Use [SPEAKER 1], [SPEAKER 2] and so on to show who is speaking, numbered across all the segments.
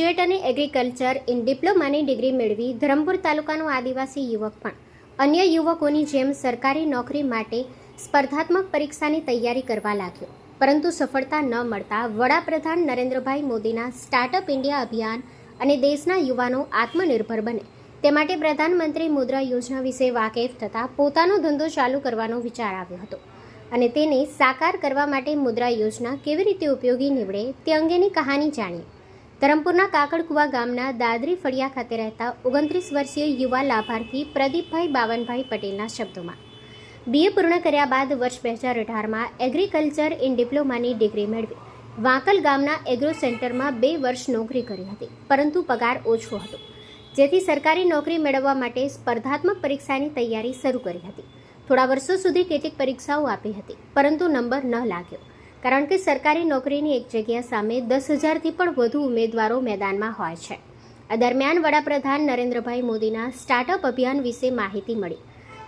[SPEAKER 1] Graduate અને agriculture in ડિપ્લોમાની degree મેળવી ધરમપુર તાલુકાનો આદિવાસી યુવક પણ. અન્ય યુવકોની જેમ સરકારી નોકરી માટે સ્પર્ધાત્મક પરીક્ષાની તૈયારી કરવા લાગ્યો. પરંતુ સફળતા ન મળતા વડાપ્રધાન નરેન્દ્રભાઈ મોદીના સ્ટાર્ટઅપ ઇન્ડિયા અભિયાન અને દેશના યુવાનો આત્મનિર્ભર બને. તે માટે પ્રધાનમંત્રી મુદ્રા યોજના વિશે વાકેફ થતાં પોતાનો ધંધો ચાલુ કરવાનો વિચાર આવ્યો હતો. અને તેને સાકાર કરવા માટે મુદ્રા યોજના કેવી રીતે ઉપયોગી નીવડે તે અંગેની કહાની જાણીએ. ધરમપુરના કાકડકુવા ગામના દાદરી ફળિયા ખાતે રહેતા ઓગણત્રીસ વર્ષીય યુવા લાભાર્થી પ્રદીપભાઈ બાવનભાઈ પટેલના શબ્દોમાં બીએ પૂર્ણ કર્યા બાદ વર્ષ બે હજાર અઢારમાં એગ્રીકલ્ચર ઇન ડિપ્લોમાની ડિગ્રી મેળવી. વાંકલ ગામના એગ્રો સેન્ટરમાં બે વર્ષ નોકરી કરી હતી, પરંતુ પગાર ઓછો હતો. જેથી સરકારી નોકરી મેળવવા માટે સ્પર્ધાત્મક પરીક્ષાની તૈયારી શરૂ કરી હતી. થોડા વર્ષો સુધી કેટલીક પરીક્ષાઓ આપી હતી, પરંતુ નંબર ન લાગ્યો. કારણ કે સરકારી નોકરીની એક જગ્યા સામે દસ હજારથી પણ વધુ ઉમેદવારો મેદાનમાં હોય છે. આ દરમિયાન વડાપ્રધાન નરેન્દ્રભાઈ મોદીના સ્ટાર્ટઅપ અભિયાન વિશે માહિતી મળી,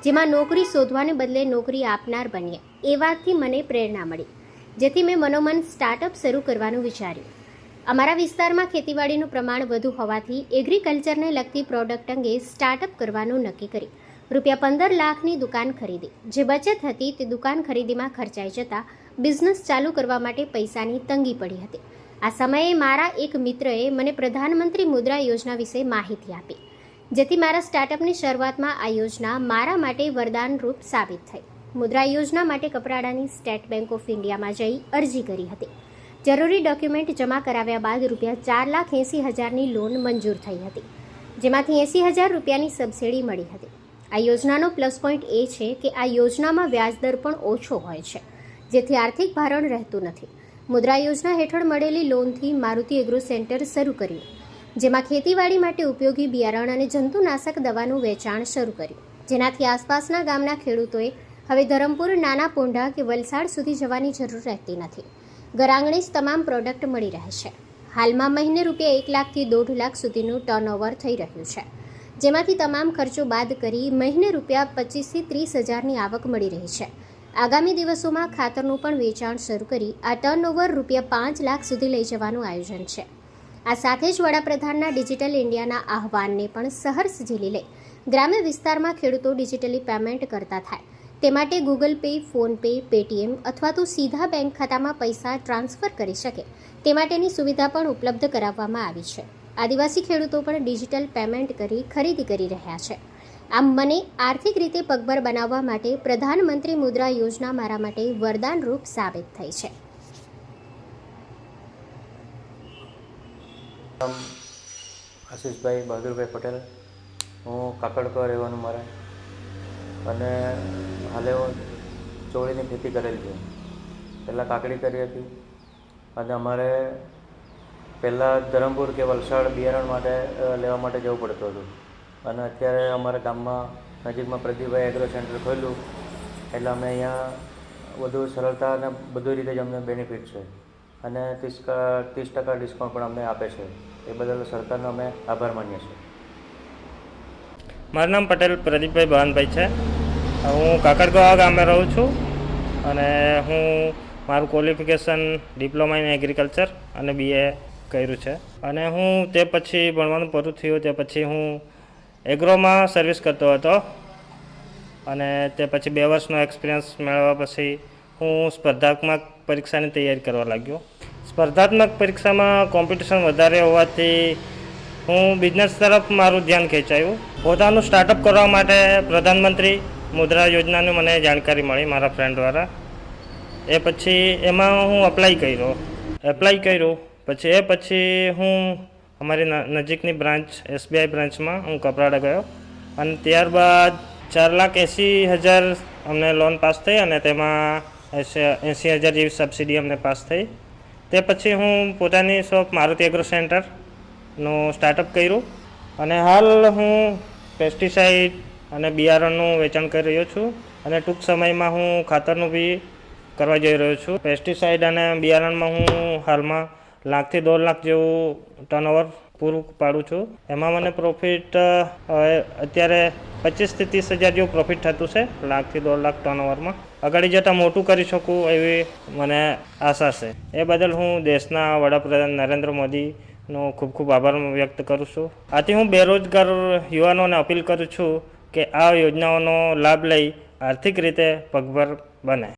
[SPEAKER 1] જેમાં નોકરી શોધવાને બદલે નોકરી આપનાર બનીએ એ વાતથી મને પ્રેરણા મળી, જેથી મેં મનોમન સ્ટાર્ટઅપ શરૂ કરવાનું વિચાર્યું. અમારા વિસ્તારમાં ખેતીવાડીનું પ્રમાણ વધુ હોવાથી એગ્રીકલ્ચરને લગતી પ્રોડક્ટ અંગે સ્ટાર્ટઅપ કરવાનું નક્કી કરી, રૂપિયા પંદર લાખની દુકાન ખરીદી. જે બચત હતી તે દુકાન ખરીદીમાં ખર્ચાઈ જતાં બિઝનેસ ચાલુ કરવા માટે પૈસાની તંગી પડી હતી. આ સમયે મારા એક મિત્રએ મને પ્રધાનમંત્રી મુદ્રા યોજના વિશે માહિતી આપી, જેથી મારા સ્ટાર્ટઅપની શરૂઆતમાં આ યોજના મારા માટે વરદાનરૂપ સાબિત થઈ. મુદ્રા યોજના માટે કપરાડાની સ્ટેટ બેંક ઓફ ઇન્ડિયામાં જઈ અરજી કરી હતી. જરૂરી ડોક્યુમેન્ટ જમા કરાવ્યા બાદ રૂપિયા ચાર લાખ એંસી હજારની લોન મંજૂર થઈ હતી, જેમાંથી એંસી હજાર રૂપિયાની સબસિડી મળી હતી. આ યોજનાનો પ્લસ પોઈન્ટ એ છે કે આ યોજનામાં વ્યાજદર પણ ઓછો હોય છે. જેથી આર્થિક ભારણ રહેતું નથી. મુદ્રા યોજના હેઠળ મળેલી લોનથી મારુતિ એગ્રો સેન્ટર શરૂ કર્યું. જેમાં ખેતીવાડી માટે ઉપયોગી બિયારણ અને જંતુનાશક દવાનું વેચાણ શરૂ કર્યું. જેનાથી આસપાસના ગામના ખેડૂતોએ હવે ધરમપુર, નાના પોંઢા કે વલસાડ સુધી જવાની જરૂર રહેતી નથી. ઘરઆંગણે જ તમામ પ્રોડક્ટ મળી રહે છે. હાલમાં મહિને રૂપિયા એક લાખથી દોઢ લાખ સુધીનું ટર્નઓવર થઈ રહ્યું છે. જેમાંથી તમામ ખર્ચો બાદ કરી મહિને રૂપિયા પચીસથી ત્રીસ હજારની આવક મળી રહી છે. આગામી દિવસોમાં ખાતરનું પણ વેચાણ શરૂ કરી આ ટર્નઓવર રૂપિયા પાંચ લાખ સુધી લઈ જવાનું આયોજન છે. આ સાથે જ વડાપ્રધાનના ડિજિટલ ઇન્ડિયાના આહવાનને પણ સહર્ષ ઝીલી લે. ગ્રામ્ય વિસ્તારમાં ખેડૂતો ડિજિટલી પેમેન્ટ કરતા થાય. તે માટે ગૂગલ પે ફોનપે પેટીએમ અથવા તો સીધા બેંક ખાતામાં પૈસા ટ્રાન્સફર કરી શકે. તે માટેની સુવિધા પણ ઉપલબ્ધ કરાવવામાં આવી છે. આદિવાસી ખેડૂતો પણ ડિજિટલ પેમેન્ટ કરી ખરીદી કરી રહ્યા છે. આમ મને આર્થિક રીતે પગભર બનાવવા માટે પ્રધાનમંત્રી મુદ્રા યોજના મારા માટે વરદાનરૂપ સાબિત થઈ છે.
[SPEAKER 2] આશીષભાઈ બહાદુરભાઈ પટેલ, હું કાકડકર રહેવાનું મારે. અને હાલે હું ચોળીની ખેતી કરેલી છે. પહેલાં કાકડી કરી હતી. અને અમારે પહેલાં ધરમપુર કે વલસાડ બિયારણ માટે લેવા માટે જવું પડતું હતું. અને અત્યારે અમારા ગામમાં નજીકમાં પ્રદીપભાઈ એગ્રો સેન્ટર ખોલ્યું. એટલે અમે અહીંયા વધુ સરળતા અને બધી રીતે જ અમને બેનિફિટ છે. અને ત્રીસ ત્રીસ ટકા ડિસ્કાઉન્ટ પણ અમને આપે છે. એ બદલ સરકારનો અમે આભાર માનીએ છીએ.
[SPEAKER 3] મારું નામ પટેલ પ્રદીપભાઈ ભવાનભાઈ છે. હું કાકડગોવા ગામે રહું છું અને હું મારું ક્વોલિફિકેશન ડિપ્લોમા ઇન એગ્રીકલ્ચર અને બીએ કર્યું છે. અને હું તે પછી ભણવાનું પૂરું થયું, તે પછી હું એગ્રોમાં સર્વિસ કરતો હતો. અને તે પછી બે વર્ષનો એક્સપિરિયન્સ મેળવ્યા પછી હું સ્પર્ધાત્મક પરીક્ષાની તૈયારી કરવા લાગ્યો. સ્પર્ધાત્મક પરીક્ષામાં કોમ્પિટિશન વધારે હોવાથી હું બિઝનેસ તરફ મારું ધ્યાન ખેંચાયું. પોતાનું સ્ટાર્ટઅપ કરવા માટે પ્રધાનમંત્રી મુદ્રા યોજનાની મને જાણકારી મળી મારા ફ્રેન્ડ દ્વારા. એ પછી એમાં હું અપ્લાય કર્યો. એપ્લાય કર્યું. પછી એ પછી હું અમારી નજીકની બ્રાન્ચ, એસબીઆઈ બ્રાન્ચમાં હું કપરાડા ગયો. અને ત્યારબાદ ચાર લાખ એંસી હજાર અમને લોન પાસ થઈ અને તેમાં એંસી હજાર જેવી સબસિડી અમને પાસ થઈ. તે પછી હું પોતાની શોપ મારુતિ એગ્રો સેન્ટરનું સ્ટાર્ટઅપ કર્યું. અને હાલ હું પેસ્ટિસાઇડ અને બિયારણનું વેચાણ કરી રહ્યો છું અને ટૂંક સમયમાં હું ખાતરનું બી કરવા જઈ રહ્યો છું. પેસ્ટિસાઇડ અને બિયારણમાં હું હાલમાં લાખથી દોઢ લાખ જેવું ટર્નઓવર પૂરું પાડું છું. એમાં મને પ્રોફિટ અત્યારે પચીસથી ત્રીસ હજાર જેવું પ્રોફિટ થતું છે લાખથી દોઢ લાખ ટર્નઓવરમાં આગળ જતાં મોટું કરી શકું એવી મને આશા છે. એ બદલ હું દેશના વડાપ્રધાન નરેન્દ્ર મોદી નો ખૂબ ખૂબ આભાર વ્યક્ત કરું છું. આથી હું બેરોજગાર યુવાનોને અપીલ કરું છું કે આ યોજનાઓનો લાભ લઈ આર્થિક રીતે પગભર બને.